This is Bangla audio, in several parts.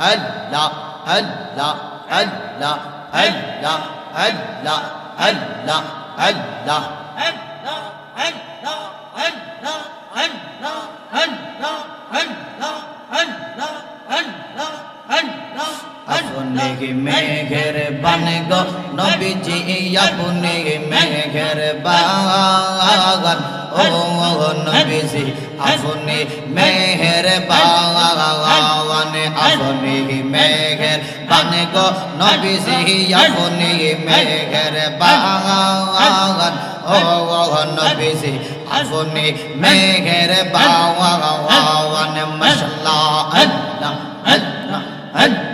আল্লাহ আল্লাহ আল্লাহ আল্লাহ আল্লাহ আল্লাহ আল্লাহ আপনি মেঘের বান গো নবীজি আপনি মেঘের বাগান ও নবীজি আপনি মেঘের বাগান আপনি মেঘের বান গো নবীজি আপনি মেঘের বাগান ও নবীজি আপনি মেঘের বাগান মশলা আল্লাহ আল্লাহ আল্লাহ আল্লাহ।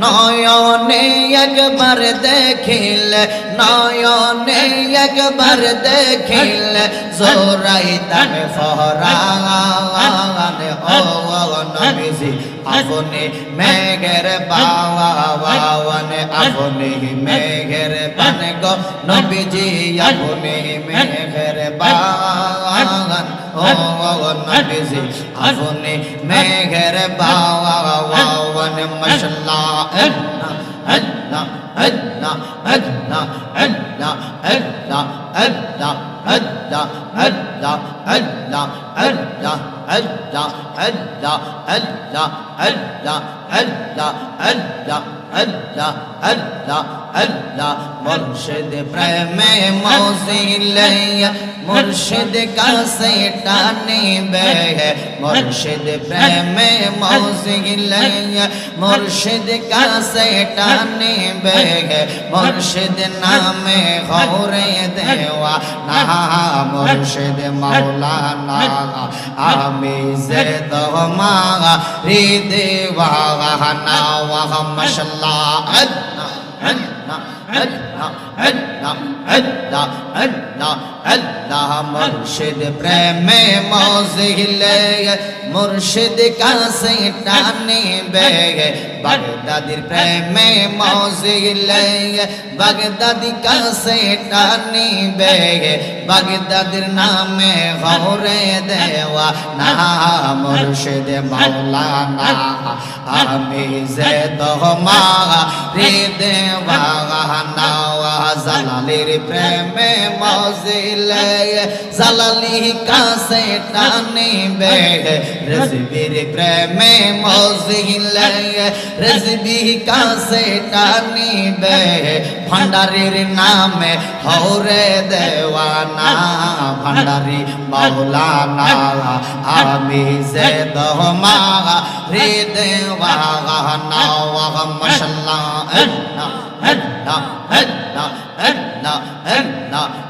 نایوں اکبر دیکھیں لے نے اکبر دیکھیں لے زورہ دن فہران او نبی سی افنے میں گھر باوا واون افنے میں گھر بن گو نبی جی افنی میں گھر باوان او نبی میں گھر باوا واون বাওয়ান মশলা আল্লাহ আল্লাহ আল্লাহ আল্লাহ আল্লাহ আল্লাহ আল্লাহ আল্লাহ আল্লাহ আল্লাহ আল্লাহ আল্লাহ আল্লাহ আল্লাহ আল্লাহ আল্লাহ আল্লাহ আল্লাহ আল্লাহ اللہ مرشد برہم موزیلیہ مرشد کا سیٹانی بے ہے۔ مرشد برہم موزیلیہ مرشد کا سیٹانی بے ہے۔ مرشد نام غور دیوا، نہا مرشد مولانا آمی زید و ماغا، ری دیوا، غہنا وغمش اللہ اللہ هلا هلا اللہ مرشد اللہ اللہ مرشد پریم موزل مرشد کا سیٹانی بے بغدادر پریم گئے بغدادی کا سیٹانی بے بغدادر نام غور دیوا نا مرشد مولانا آمیز دو ماہ ری دیوا ناوہ জালালির প্রেমে মজিলে জালালি কাছে টানিবে রেজবির প্রেমে মজিলে রেজবি কাছে টানিবে ভান্ডারির নামে হরে দেওয়ানা ভান্ডারি মাওলানা আমি যে দহমা রে দেওয়ানা মশলা আল্লাহ আল্লাহ না না না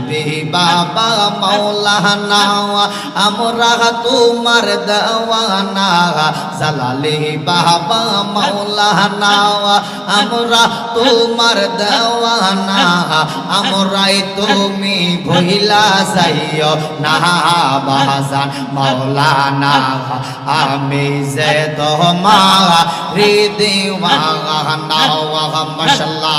রেজবি বাবা মাওলানা আমরা তোমার দেওয়ানা। জালালি বাবা মাওলানা আমরা তোমার দেওয়ানা। আমরাই তুমি ভইলা যাইও না, বাজান মাওলানা আমি যে তোমা হৃদিওয়ানা মশলা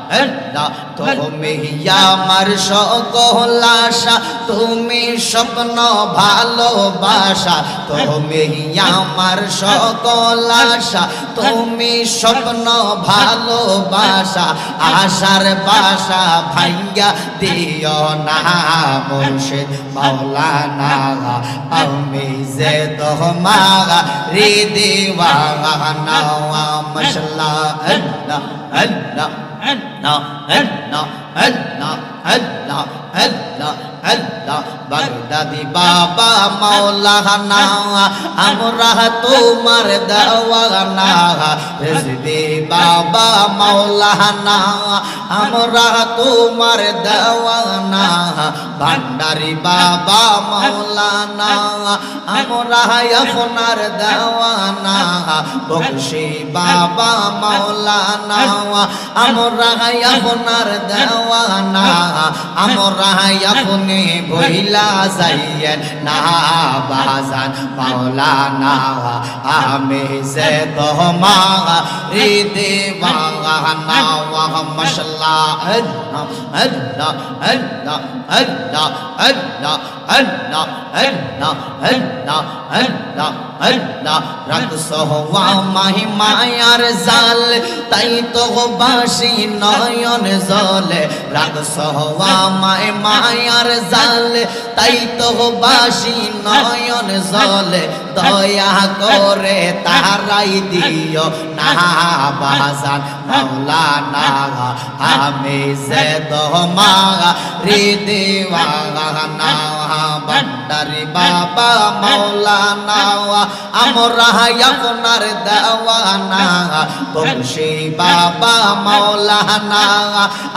তুমি আমার সকল আশা তুমি স্বপ্ন ভালোবাসা, তুমি আমার সকল আশা তুমি স্বপ্ন ভালোবাসা, আশার বাসা ভাঙ্গা দিও না মুর্শিদ মাওলানা। আমি যে তোমা হৃদিওয়া নাওয়া মশলা আল্লাহ আল্লাহ। না না বাগদাদি বাবা মাওলানা আমরা তোমার দেওয়ানা। রেজদি বাবা মাওলানা আমরা তোমার দেওয়ানা। ভান্ডারি বাবা মাওলানা আমরা আপনার দেওয়ানা। বংশী বাবা মাওলানা আমরা আপনার দেওয়ানা, আমরা আপনি বইলা যাইয়েন। না, বাজান, মাওলানা, আমি তোমা রিদি বাগানা ওয়া মশলা আল্লাহ আল্লাহ আল্লাহ আল্লাহ আল্লাহ আল্লাহ আল্লাহ আল্লাহ আল্লাহ হওয়া মাহি মায়ার জাল, তাই তো বাসি নয়ন জলে। রাখছো হওয়া মায় মায়ার জাল, তাই তো বাসি নয়ন জলে। দয়া করে তারাই দিও বাজান মাওলানা, আমি সে দমা হৃদিওয়া না বান্ডারি বাবা, মাওলানা, আমরা আপনার দেওয়ানা, বংশী বাবা, মাওলানা,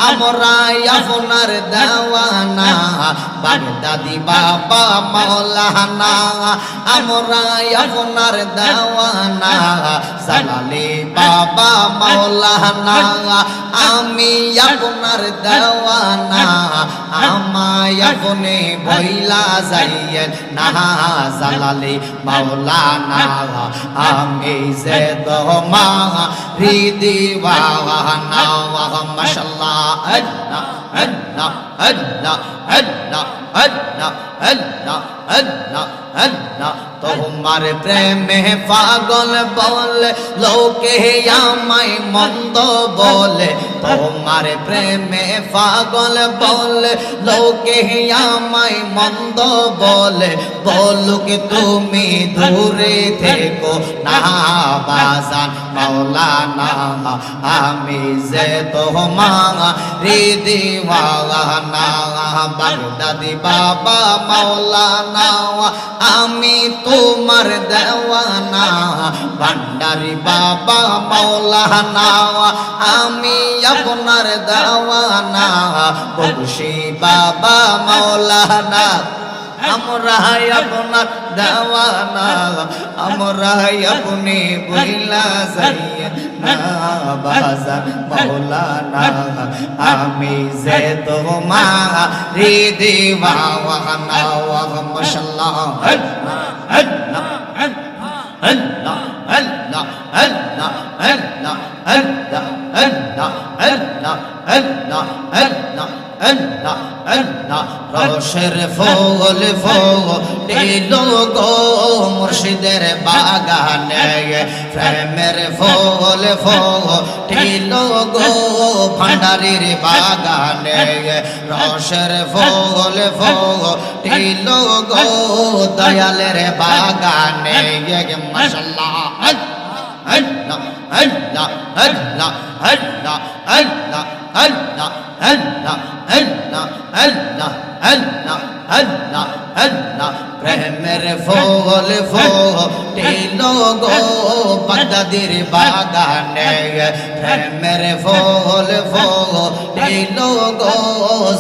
আমরা আপনার দেওয়ানা, বাগদাদি বাবা, মাওলানা, আমরা আপনার দেওয়ানা, জালালি বাবা মাওলানা আমি আপনার দেওয়ানা, আমায় আপনি বইলা যাইয়েন। না জালালি মাওলানা আমি যে দমা হৃদি বাহানা। মাশাল্লাহ, আল্লাহ আল্লাহ আল্লাহ আল্লাহ আল্লাহ আল্লাহ আল্লাহ আল্লাহ। তোমার প্রেমে পাগল বলে, লোকে আমায় মন্দ বলে। তোমার প্রেমে পাগল বলে, লোকে আমায় মন্দ বলে। বলুক তুমি দূরে থেকো না, বাজান মাওলানা, আমি যে তোমা হৃদি না, বাগদাদি বাবা মাওলানা, আমি তোমার দেওয়ানা ভান্ডারি বাবা মাওলানা আমি আপনার দেওয়ানা বংশী বাবা মাওলানা। আমরা আপনার দেওয়ানা আমরা আপনি বইলা যাইয়ে না বাজার মৌলানা আমি যে তোমা হৃদি বাওয়ানা ওয়া মাশাল্লাহ আল্লাহ আল্লাহ আল্লাহ আল্লাহ আল্লাহ আল্লাহ আল্লাহ আল্লাহ আল্লাহ আল্লাহ আল্লাহ আল্লাহ রসের ফুল ফুল গো মুর্শিদের বাগানে প্রেমের ফুল ফুল গো ভান্ডারির বাগানে রসের ফুল ফুল গো দয়ালের বাগানে মাশাল্লাহ আল্লাহ আল্লাহ আল্লাহ আল্লাহ আল্লাহ আল্লাহ আল্লাহ আল্লাহ আল্লাহ আল্লাহ আল্লাহ আল্লাহ প্রেমের ফুল ফুটিল গো বাগদাদির বাগানে। প্রেমের ফুল ফুটিল গো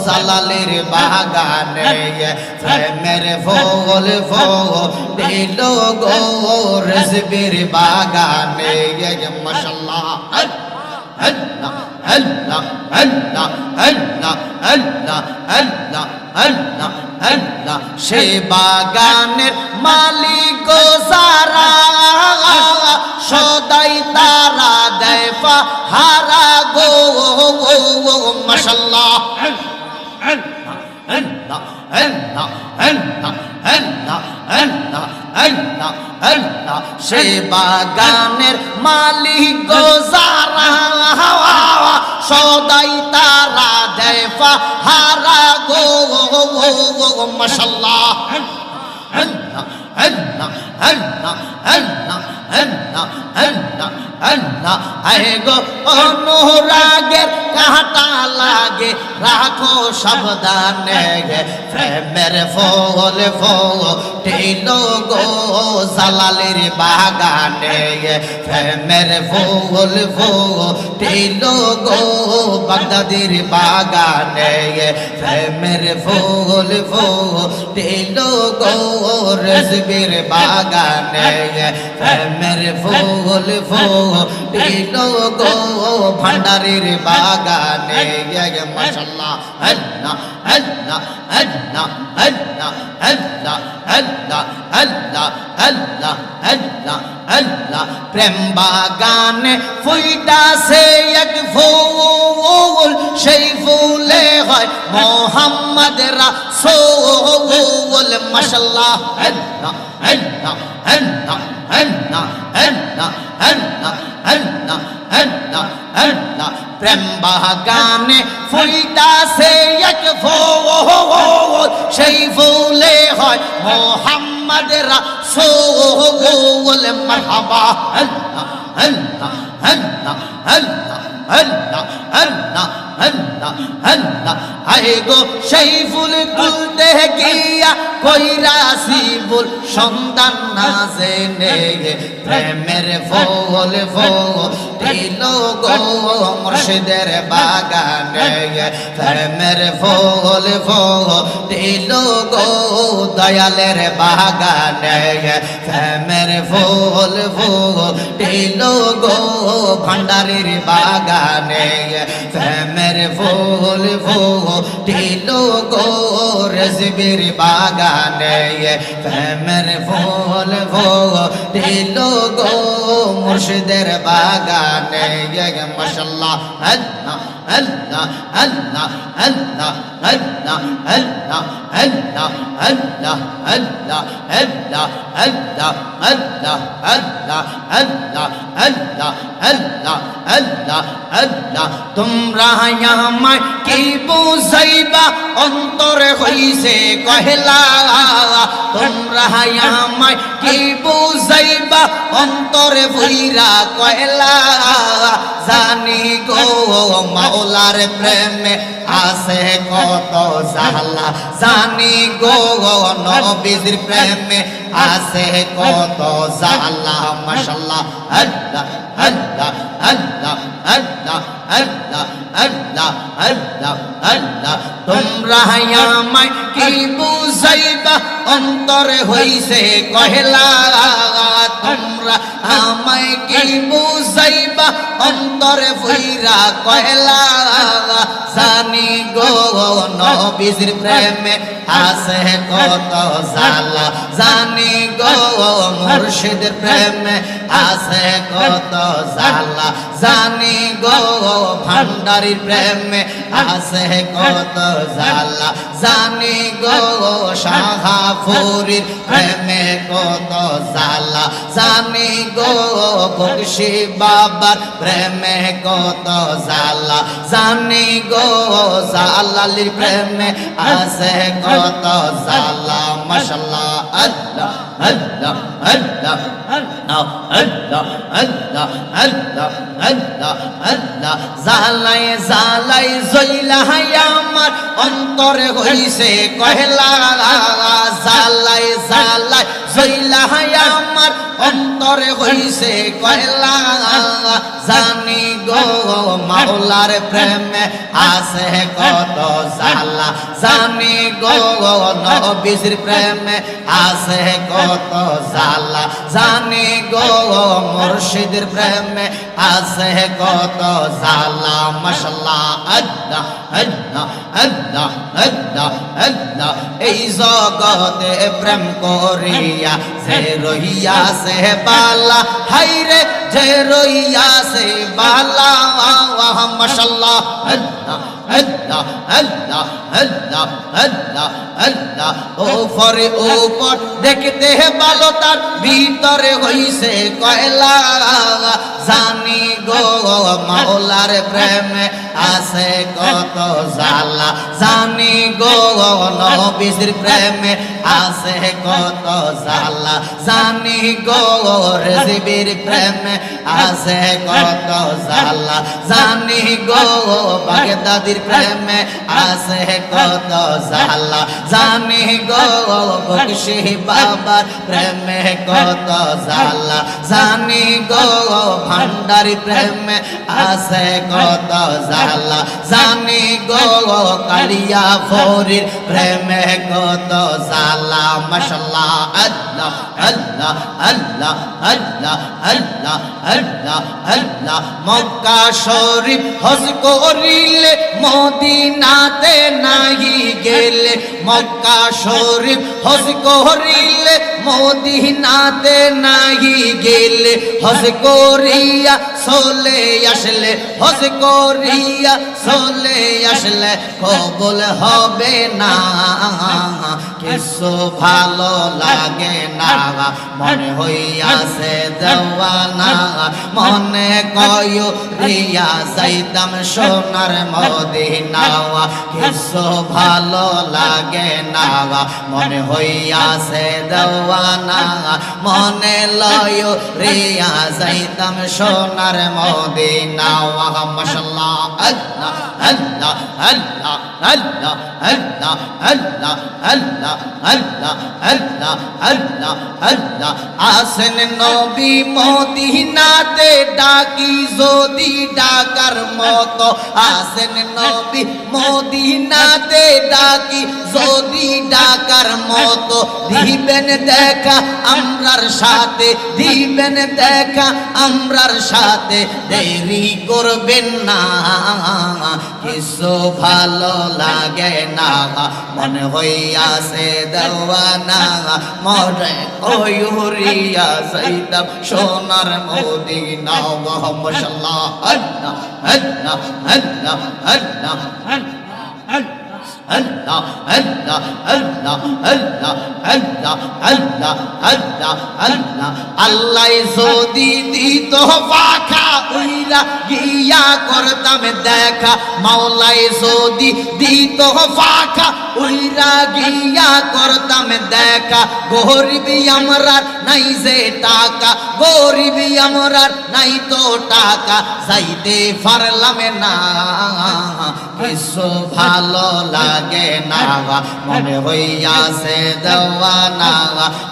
সালালির বাগানে। প্রেমের ফুল ফুটিল গো রসবির বাগানে। মাশাল্লাহ আল্লাহ আল্লাহ আল্লাহ আল্লাহ আল্লাহ আল্লাহ আল্লাহ আল্লাহ সে বাগানের মালিক সারা, সদাই তারা দেয় হারা গো মাশাল্লাহ। সে বাগানের মালিক গোজারা হাওয়া সদাই তারা দেফা হারা গো গো মশাল্লাহ হন্না হন্না হন্না হন্না হন্না হন্না আল্লাহ আয় অনুরাগের কাঁটা লাগে? রাখো সাবধানে গে, প্রেমের ফল ফল গো জালালের বাগানে গে। প্রেমের ফুল ফুল গো বাগদাদির বাগানে গে। প্রেমের ফুল ফুল গো রজবির বাগানে গে। প্রেমের ফুল ফুল টিলো গো ভান্ডারির বাগানে গে মাশাল্লাহ আল্লাহ আল্লাহ আল্লাহ আল্লাহ আল্লাহ আল্লাহ আল্লাহ আল্লাহ আল্লাহ আল্লাহ প্রেম বাগানে ফুইটা সে এক ফুল সেই ফুলে হয় মোহাম্মদ রাসূল মাশাল্লাহ আল্লাহ আল্লাহ আল্লাহ আল্লাহ হেন্না হেন্না হেন্না হেন্না হেন্না প্রেম বাগানে ফুলটাছে এক ফুল সেই ফুলে হয় মোহাম্মদ রাসূল মারহাবা হেন্না হেন্না হেন্না হেন্না হেন্না হেন্না সন্তান না জেনে প্রেমের ফুল ফুল গো মুর্শিদের বাগানে প্রেমের ফুল ফুল গো দয়ালের বাগানে প্রেমের ফুল ফুল গো ভান্ডারির বাগানে ফুল ফুল দিল গো রজবির বাগানে প্রেমের ফুল ফুল দিল গো মুর্শিদের বাগানে মাশাল্লাহ আল্লাহ আল্লাহ আল্লাহ আল্লাহ আল্লাহ আল্লাহ আল্লাহ আল্লাহ আল্লাহ আল্লাহ আল্লাহ আল্লাহ আল্লাহ আল্লাহ আল্লাহ আল্লাহ আল্লাহ আল্লাহ তোমরা আমায় কি বুঝাইবা? অন্তরে হইছে কহেলা, তোমরা আমায় কি বুঝাইবা? অন্তরে ভুইরা কয়লা জানি গো মাওলার প্রেমে আছে কত জালা জানি গো নবীর প্রেমে আছে কত জালা মাশাল্লাহ আল্লাহ আল্লাহ আল্লাহ আল্লাহ আল্লাহ। আল্লাহ আল্লাহ আল্লাহ তোমরা আমায় কি বুঝাইবা অন্তরে হইছে কহেলা তোমরা আমায় কি বুঝাইবা? অন্তরে ভুইরা কয়লা জানি গো নবীর প্রেমে আছে কত জালা জানি গো মুর্শিদের প্রেমে আছে কত জালা জানি গো ভান্ডারির প্রেমে আছে কত জালা জানি গো শাহাফুরির প্রেমে কত জালা জানি গো বংশী বাবার প্রেমে কত জালা জানি গো জালালির প্রেমে আছে কত জালা মাশাল্লাহ আল্লাহ আল্লাহ আল্লাহ আল্লাহ আল্লাহ আল্লাহ আল্লাহ আল্লাহ আল্লাহ জালাই জালাই জইলা আমার অন্তরে হইছে কহেলা জালাই জালাই জৈলা হায়া আমার অন্তরে হইছে কয়লা। জানি গো মাওলার প্রেমে আছে কত জালা জানি গো নবীর প্রেমে আছে কত জালা জানি গো মুর্শিদের প্রেমে আছে কত জালা মাশাল্লাহ, আল্লাহ আল্লাহ আল্লাহ আল্লাহ আল্লাহ। এই জগতে প্রেম করিয়া সে রহিয়া সে বালা হাইরে যে রইয়া সে বালা। মাশাল্লাহ আল্লাহ আল্লাহ আল্লাহ আল্লাহ আল্লাহ আল্লাহ। আল্লাহ ওপরে ওপর দেখতে ভালো, তার ভিতরে হইছে কয়লা। জানি গো মাওলার প্রেমে আছে কত জালা জানি গো নবীর প্রেমে আছে কত জালা জানি গো রেজিবির প্রেমে আছে কত জালা জানি গো বাগদাদির প্রেমে আছে কত জালা জানি গো বকশি বাবার প্রেমে কত জালা জানি গো ভান্ডারি প্রেমে আছে কত জালা জানি গো কালিয়া ফরির প্রেমে কত জালা মাশাল্লাহ, আল্লাহ আল্লাহ আল্লাহ আল্লাহ আল্লাহ আল্লাহ আল্লাহ। মক্কা শরীফ হজ করিলে মদিনাতে নাহি গেলে। মক্কা শরীফ হজ করিলে মদিনাতে নাহি গেলে। হজ করিয়া চলে আসলে, হজ করিয়া চলে আসলে কবল হবে না। কিছু ভালো লাগে না, মনে হইয়াছে দেওয়ানা। মনে কয়, রিয়া যাইতাম সোনার মদিনাওয়া। কিছু ভালো লাগে না, মনে হইয়াছে দেওয়ানা। মনে লয়, রিয়া যাইতাম সোনার মদিনাওয়া মাশাল্লাহ আল্লাহ আল্লাহ আল্লাহ আল্লাহ আল্লাহ আল্লাহ আল্লাহ আল্লাহ আল্লাহ আল্লাহ আল্লাহ আসেন নবী মদিনাতে ডাকি যদি ডাকার মতো আসেন নবী মদিনাতে ডাকি যদি ডাকার মতো দিবেন দেখা আমরার সাথে দিবেন দেখা আমরার সাথে দেরি করবেন না কিছু ভালো লাগে না মনে হইয়াছে দেওয়ানা মরে কয়ুরিয়া সাইদাম সোনার মদিনা মশাল্লাহ আল্লাহ আল্লাহ আল্লাহ আল্লাহ আল্লাহ আল্লাহ আল্লাহ আল্লাহ আল্লাহ আল্লাহ আল্লাহ আল্লাহ। আল্লাহ যদি দিত পাখা উইরা গিয়া করতাম, দেখা মাওলাই যদি দিত পাখা উইরা গিয়া করতাম, দেখা গরিবি আমরার নাই যে টাকা, গরিবি আমরার নাই তো টাকা। যাইতে পারলাম না, কিছু ভালো লাগে না মনে হইয়াছে দেওয়ানা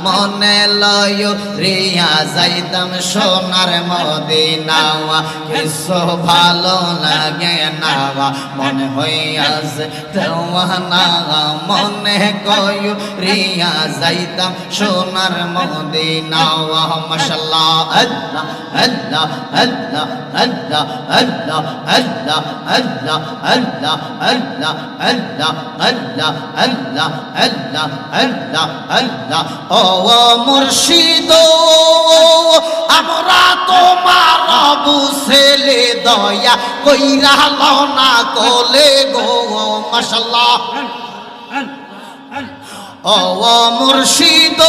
মনে লয় রিয়া যাইতাম সোনার মদিনাওয়া কিছু ভালো লাগে না মনে হইয়াছে দেওয়ানা মনে কয় রিয়া যাইতাম সোনার মদিনাওয়া মাশাল্লাহ আল্লাহ আল্লাহ আল্লাহ আল্লাহ আল্লাহ আল্লাহ আল্লাহ আল্লাহ আল্লাহ আল্লাহ আল্লাহ আল্লাহ আল্লাহ। ও মুর্শিদ, আমরা তোমার বুঝেলে দয়া কইরা লনা কোলে গো, মাশাল্লাহ। ও মুর্শিদ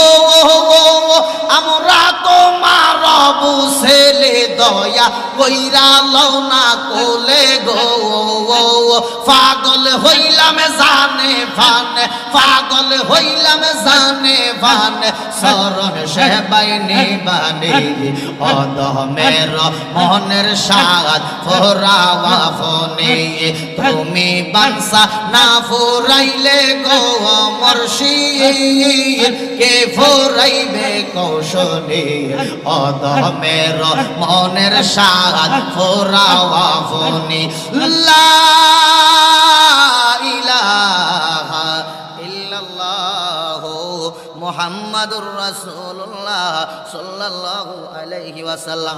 আমরা তোমার বুঝেলে দয়া কইরা লওনা কোলে গো পাগল হইলাম জানে ফানে পাগল হইলাম জানে ফানে শরণ সেবাই নিবানে অদমের মনের সাদ ফোরাওয়া ফোনে, তুমি বানসা না ফুরাইলে গো মর্শিদ। কে ফুরাইবে কৌশলে? অদমের মনের সাদ ফোরাওয়া ফোনে। লা ইলাহা ইল্লাল্লাহ সাল্লাল্লাহু আলাইহি ওয়াসাল্লাম।